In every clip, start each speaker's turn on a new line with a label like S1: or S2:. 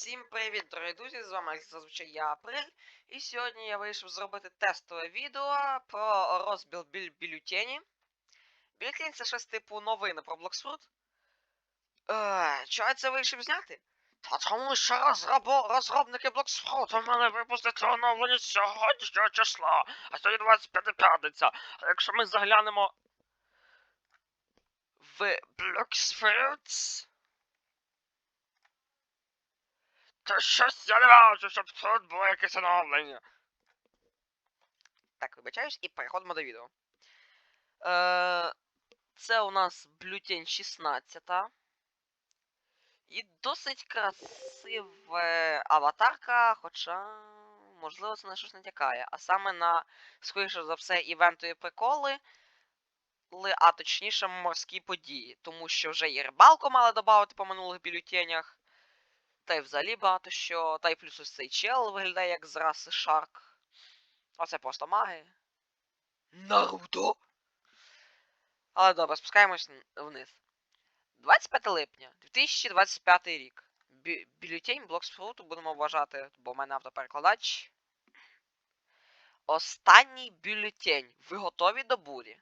S1: Всім привіт, дорогі друзі! З вами зазвичай я Апрель. І сьогодні я вирішив зробити тестове відео про розбіл біль бюлетені. Бюлетень це щось типу новини про Bloxfruit. Е, чого я це вирішив зняти? Та тому що розрабо, розробники Bloxfruit мали випустити оновлення сьогоднішнього числа, а сьогодні 25 п'ятниця. А якщо ми заглянемо в Bloxfruits... Та щось я не бачу, щоб тут було якесь оновлення. Так, вибачаюсь, і переходимо до відео. Е, це у нас бюлетень 16. І досить красива аватарка, хоча, можливо, це на щось натякає. А саме на, скоріше за все, івентові приколи, а точніше морські події. Тому що вже і рибалку мали додати по минулих бюлетенях. Та й взагалі багато що. Та й плюс ось цей чел виглядає як з раси Шарк. Оце просто маги. Наруто. Але добре, спускаємось вниз. 25 липня 2025 рік. Бю- Бюлетень Блоксфруту будемо вважати, бо в мене автоперекладач. Останній бюлетень. Ви готові до бурі?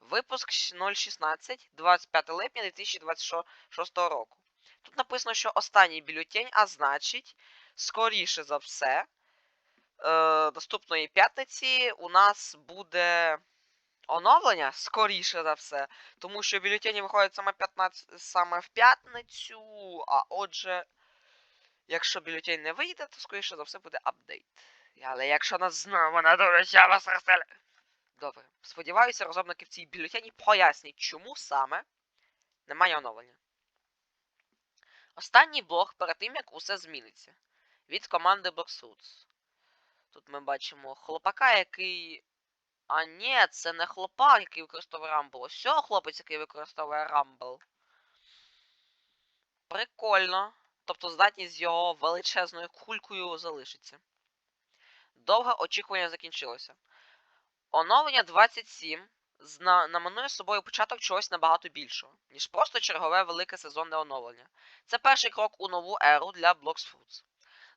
S1: Випуск 016, 25 липня 2026 року. Тут написано, що останній бюлетень, а значить, скоріше за все, е, наступної п'ятниці у нас буде оновлення, скоріше за все. Тому що бюлетені виходять саме, 15, саме в п'ятницю, а отже, якщо бюлетень не вийде, то скоріше за все буде апдейт. Але якщо нас знову надурять, я вас розстріляю. Добре. Сподіваюся, розробники в цій бюлетені пояснять, чому саме немає оновлення. Останній блок перед тим, як усе зміниться. Від команди Bloxfruits. Тут ми бачимо хлопака, який. А ні, це не хлопак, який використовує Rumble. Ось хлопець, який використовує Rumble. Прикольно. Тобто здатність з його величезною кулькою залишиться. Довге очікування закінчилося. Оновлення 27 зна- знаменує собою початок чогось набагато більшого, ніж просто чергове велике сезонне оновлення. Це перший крок у нову еру для Bloxfruits.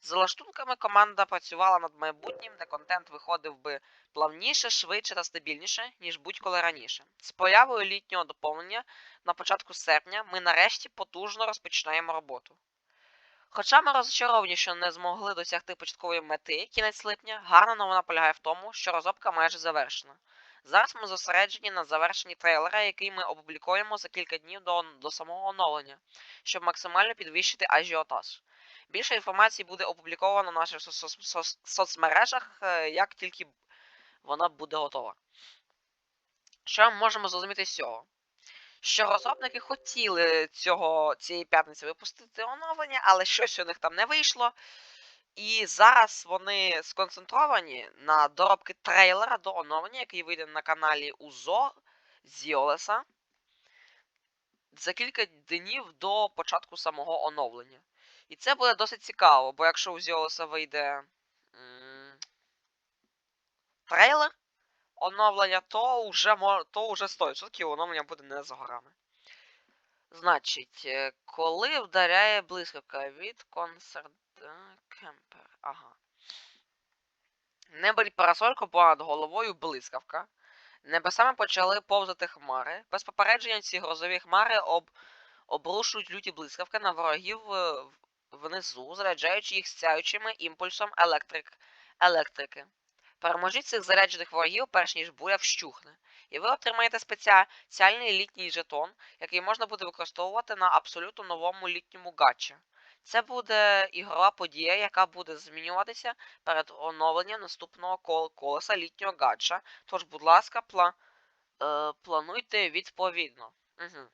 S1: За лаштунками команда працювала над майбутнім, де контент виходив би плавніше, швидше та стабільніше, ніж будь-коли раніше. З появою літнього доповнення на початку серпня ми нарешті потужно розпочинаємо роботу. Хоча ми розчаровані, що не змогли досягти початкової мети кінець липня, гарна новина полягає в тому, що розробка майже завершена. Зараз ми зосереджені на завершенні трейлера, який ми опублікуємо за кілька днів до, до самого оновлення, щоб максимально підвищити ажіотаж. Більше інформації буде опубліковано в наших со- со- со- соцмережах, е, як тільки вона буде готова. Що ми можемо зрозуміти з цього? Що розробники хотіли цього, цієї п'ятниці випустити оновлення, але щось у них там не вийшло. І зараз вони сконцентровані на доробки трейлера до оновлення, який вийде на каналі Узор Зіолеса за кілька днів до початку самого оновлення. І це буде досить цікаво, бо якщо у Зіолеса вийде трейлер оновлення, то вже, то вже 100% оновлення буде не за горами. Значить, е, коли вдаряє блискавка від концерт е, кемпер. Ага. Небо парасольку понад головою блискавка. Небесами почали повзати хмари. Без попередження ці грозові хмари об... обрушують люті блискавки на ворогів е, внизу, заряджаючи їх сяючими імпульсом електрик... електрики. Переможіть цих заряджених ворогів, перш ніж буря вщухне. І ви отримаєте спеціальний літній жетон, який можна буде використовувати на абсолютно новому літньому гатчі. Це буде ігрова подія, яка буде змінюватися перед оновленням наступного кол- колеса літнього гаджа. Тож, будь ласка, пла... е, плануйте відповідно. Угу.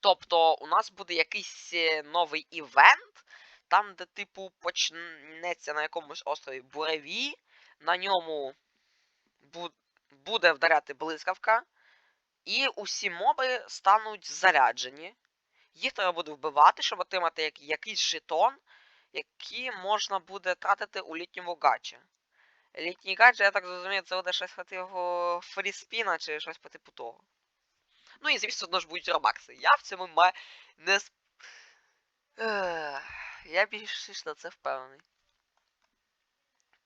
S1: Тобто, у нас буде якийсь е, новий івент, там, де, типу, почнеться на якомусь острові буревій, на ньому бу- буде вдаряти блискавка, і усі моби стануть заряджені. Їх треба буде вбивати, щоб отримати як, якийсь жетон, який можна буде тратити у літньому гачі. Літній гадже, я так зрозумію, це буде щось типу фріспіна чи щось по типу того. Ну і звісно, одно ж будуть робакси. Я в цьому ма... не. с- Ех. Я більш на це впевнений.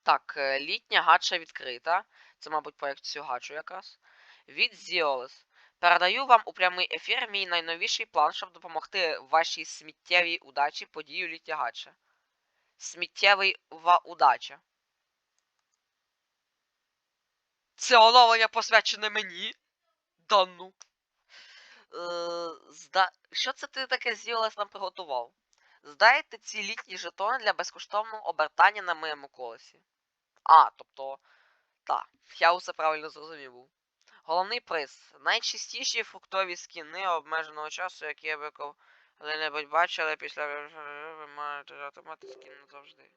S1: Так, е, літня гача відкрита. Це, мабуть, проєкт цю гачу якраз. Від Зіолес. Передаю вам у прямий ефір мій найновіший план, щоб допомогти вашій сміттєвій удачі подію літня гача. Сміттєвий ва удача. Це оновлення посвячене мені. Да ну. Е, зда... Що це ти таке Зіолес нам приготував? Здайте ці літні жетони для безкоштовного обертання на моєму колесі. А, тобто. Так, я усе правильно зрозумів був. Головний приз. Найчистіші фруктові скіни обмеженого часу, які ви коли-небудь бачили після ви маєте отримати скін назавжди.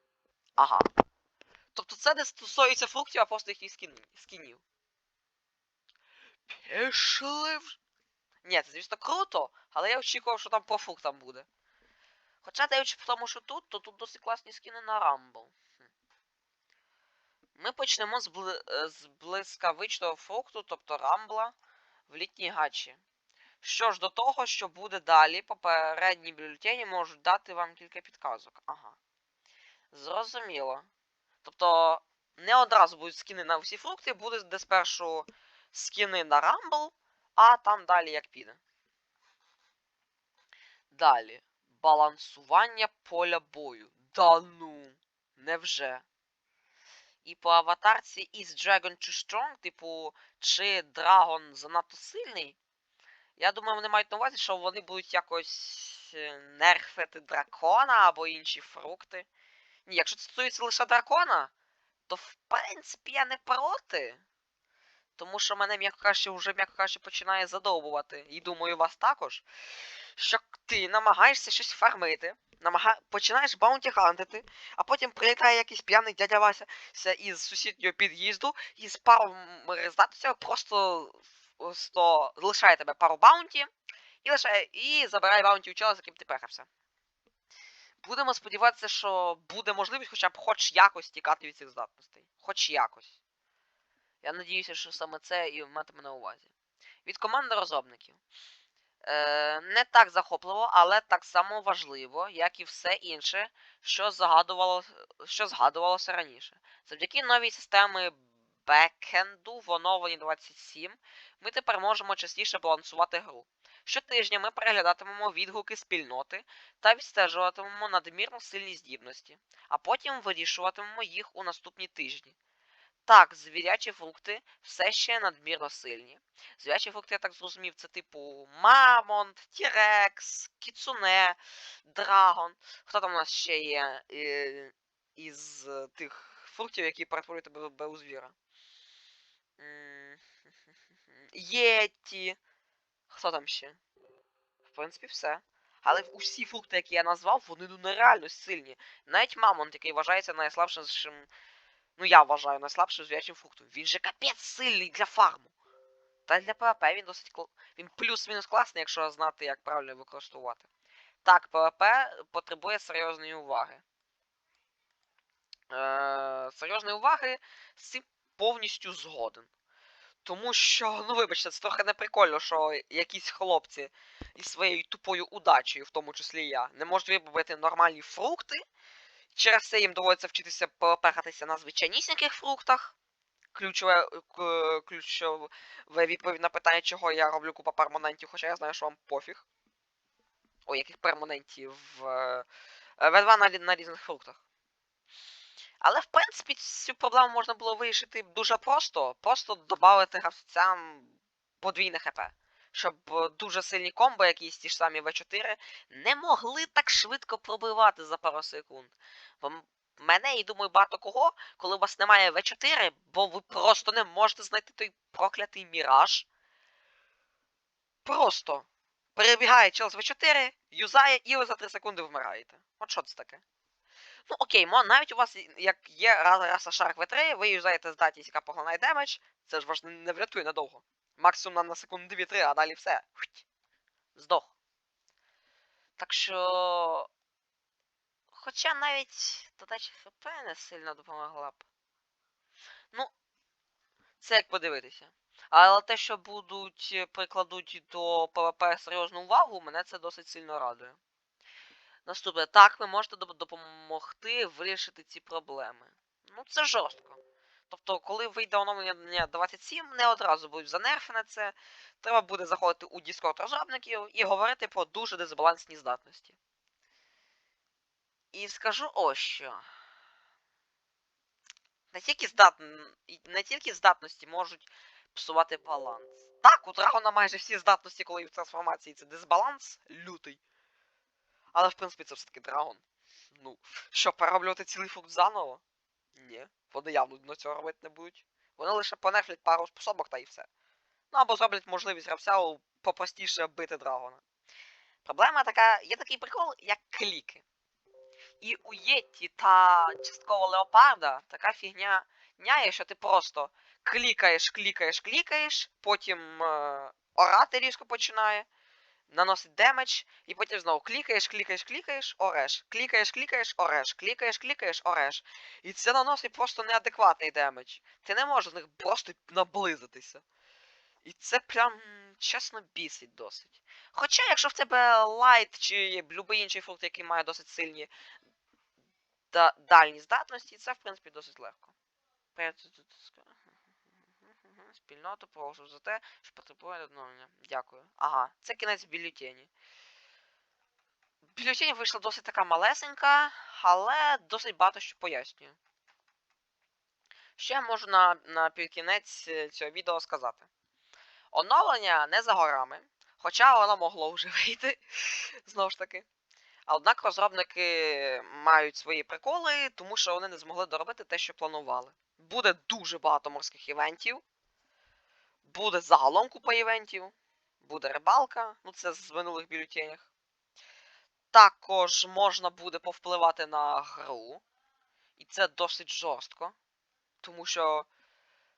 S1: Ага. Тобто це не стосується фруктів, а просто їхніх скінів. Пішли в... Ні, це звісно круто, але я очікував, що там по фруктам буде. Хоча даючи в тому, що тут, то тут досить класні скіни на Рамбл. Ми почнемо з, бли... е, з блискавичного фрукту, тобто рамбла, в літній гачі. Що ж до того, що буде далі, попередні бюлетені можуть дати вам кілька підказок. Ага. Зрозуміло. Тобто, не одразу будуть скіни на всі фрукти, буде де спершу скіни на рамбл, а там далі як піде. Далі. Балансування поля бою. Да ну. Невже? І по аватарці із Dragon чи Strong, типу, чи Dragon занадто сильний. Я думаю, вони мають на увазі, що вони будуть якось е, нерфити дракона або інші фрукти. Ні, якщо це стосується лише дракона, то в принципі я не проти. Тому що мене, м'яко кажучи, вже м'яко кажучи, починає задовбувати. І думаю, вас також. Що ти намагаєшся щось фармити, намага... починаєш баунті хантити, а потім прилітає якийсь п'яний дядя Вася із сусіднього під'їзду і з пару результатів просто сто... лишає тебе пару баунті і лишає і забирає баунті у чола, з яким ти перевся. Будемо сподіватися, що буде можливість хоча б хоч якось тікати від цих здатностей. Хоч якось. Я надіюся, що саме це і матиме на увазі. Від команди розробників. Е, Не так захопливо, але так само важливо, як і все інше, що згадувало, що згадувалося раніше. Завдяки новій системі бекенду в оновленні 27 ми тепер можемо частіше балансувати гру. Щотижня ми переглядатимемо відгуки спільноти та відстежуватимемо надмірно сильні здібності, а потім вирішуватимемо їх у наступні тижні. Так, звірячі фрукти все ще надмірно сильні. Звірячі фрукти, я так зрозумів, це типу Мамонт, Тірекс, Кіцуне, Драгон. Хто там у нас ще є е, із тих фруктів, які перетворюють тебе у звіра? Єті. Хто там ще? В принципі, все. Але усі фрукти, які я назвав, вони ну нереально сильні. Навіть Мамонт, який вважається найслабшим Ну, я вважаю найслабшим зв'ячим фруктом. Він же капець сильний для фарму. Та для ПВП він досить кл... Він плюс-мінус класний, якщо знати, як правильно використовувати. Так, ПВП потребує серйозної уваги. Е, Серйозної уваги з цим повністю згоден. Тому що, ну вибачте, це трохи неприкольно, що якісь хлопці із своєю тупою удачею, в тому числі я, не можуть вибити нормальні фрукти. Через це їм доводиться вчитися перепехатися на звичайнісіньких фруктах. Ключове, ключове відповідь на питання, чого я роблю купа перманентів, хоча я знаю, що вам пофіг. О, яких перманентів в V2 на, на різних фруктах. Але в принципі цю проблему можна було вирішити дуже просто. Просто додати гравцям подвійне ХП. Щоб е, дуже сильні комбо, якісь ті ж самі В4, не могли так швидко пробивати за пару секунд. Бо мене і думаю, багато кого, коли у вас немає В4, бо ви просто не можете знайти той проклятий міраж. Просто перебігає чел В4, юзає, і ви за 3 секунди вмираєте. От що це таке? Ну окей, навіть у вас як є раса Шарк В3, ви юзаєте здатність, яка поглинає демедж, це ж вас не врятує надовго. Максимум на, секунду 2-3, а далі все. Здох. Так що. Хоча навіть додача ХП не сильно допомогла б. Ну, це як подивитися. Але те, що будуть прикладуть до ПВП серйозну увагу, мене це досить сильно радує. Наступне. Так, ви можете допомогти вирішити ці проблеми. Ну, це жорстко. Тобто, коли вийде оновлення 27, не одразу будуть занерфене це. Треба буде заходити у Discord розробників і говорити про дуже дисбалансні здатності. І скажу ось що. Не тільки, здат... не тільки здатності можуть псувати баланс. Так, у драгона майже всі здатності, коли в трансформації це дисбаланс лютий. Але в принципі це все-таки драгон. Ну, що, перероблювати цілий фрукт заново? Ні, вони явно цього робити не будуть. Вони лише понерфлять пару способок та і все. Ну або зроблять можливість гравця попростіше бити драгона. Проблема така, є такий прикол, як кліки. І у Єтті та частково Леопарда така фігня няє, що ти просто клікаєш, клікаєш, клікаєш, потім е, орати різко починає, наносить демедж, і потім знову клікаєш, клікаєш, клікаєш, ореш. Клікаєш, клікаєш, ореш. Клікаєш, клікаєш, ореш. І це наносить просто неадекватний демедж. Ти не можеш з них просто наблизитися. І це прям чесно бісить досить. Хоча, якщо в тебе лайт чи будь-який інший фрукт, який має досить сильні дальні здатності, це в принципі досить легко. Спільноту прошу за те, що потребує відновлення. Дякую. Ага, це кінець бюлетені. Бюлетень вийшла досить така малесенька, але досить багато що пояснює. Ще я можу на, на кінець е, цього відео сказати. Оновлення не за горами, хоча воно могло вже вийти, знову ж таки. Однак розробники мають свої приколи, тому що вони не змогли доробити те, що планували. Буде дуже багато морських івентів, буде загалом купа івентів, буде рибалка, ну це з минулих бюлетенях. Також можна буде повпливати на гру, і це досить жорстко, тому що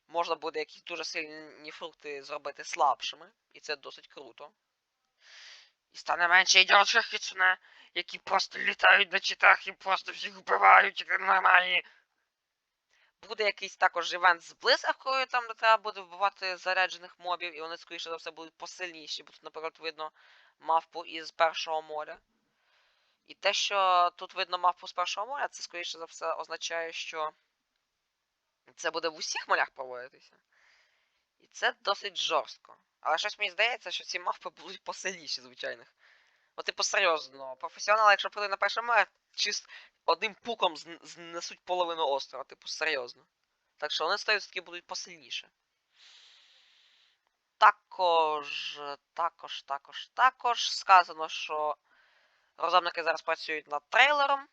S1: можна буде якісь дуже сильні фрукти зробити слабшими, і це досить круто. І стане менше ідіотських кіцуне, які просто літають на читах і просто всіх вбивають, як нормальні. Буде якийсь також івент з блискавкою, там де треба буде вбивати заряджених мобів, і вони, скоріше за все, будуть посильніші, бо тут, наприклад, видно мавпу із першого моря. І те, що тут видно мавпу з першого моря, це, скоріше за все, означає, що це буде в усіх морях проводитися. І це досить жорстко. Але щось мені здається, що ці мавпи будуть посильніші звичайних. От, типу, серйозно, професіонали, якщо прийде на перше море, чист одним пуком знесуть половину острова, типу, серйозно. Так що вони 100% будуть посильніше. Також, також, також, також сказано, що розробники зараз працюють над трейлером.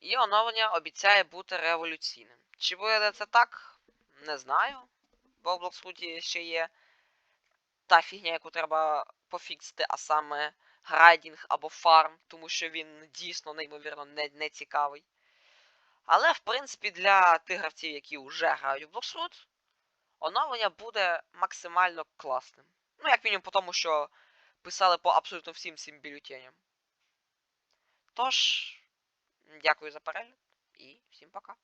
S1: І оновлення обіцяє бути революційним. Чи буде це так? Не знаю. Бо в Блоксфуті ще є та фігня, яку треба пофіксити, а саме грайдінг або фарм, тому що він дійсно неймовірно не, не цікавий. Але, в принципі, для тих гравців, які вже грають в Bloxroot, оновлення буде максимально класним. Ну, як мінімум, по тому, що писали по абсолютно всім всім бюлетеням. Тож, дякую за перегляд і всім пока.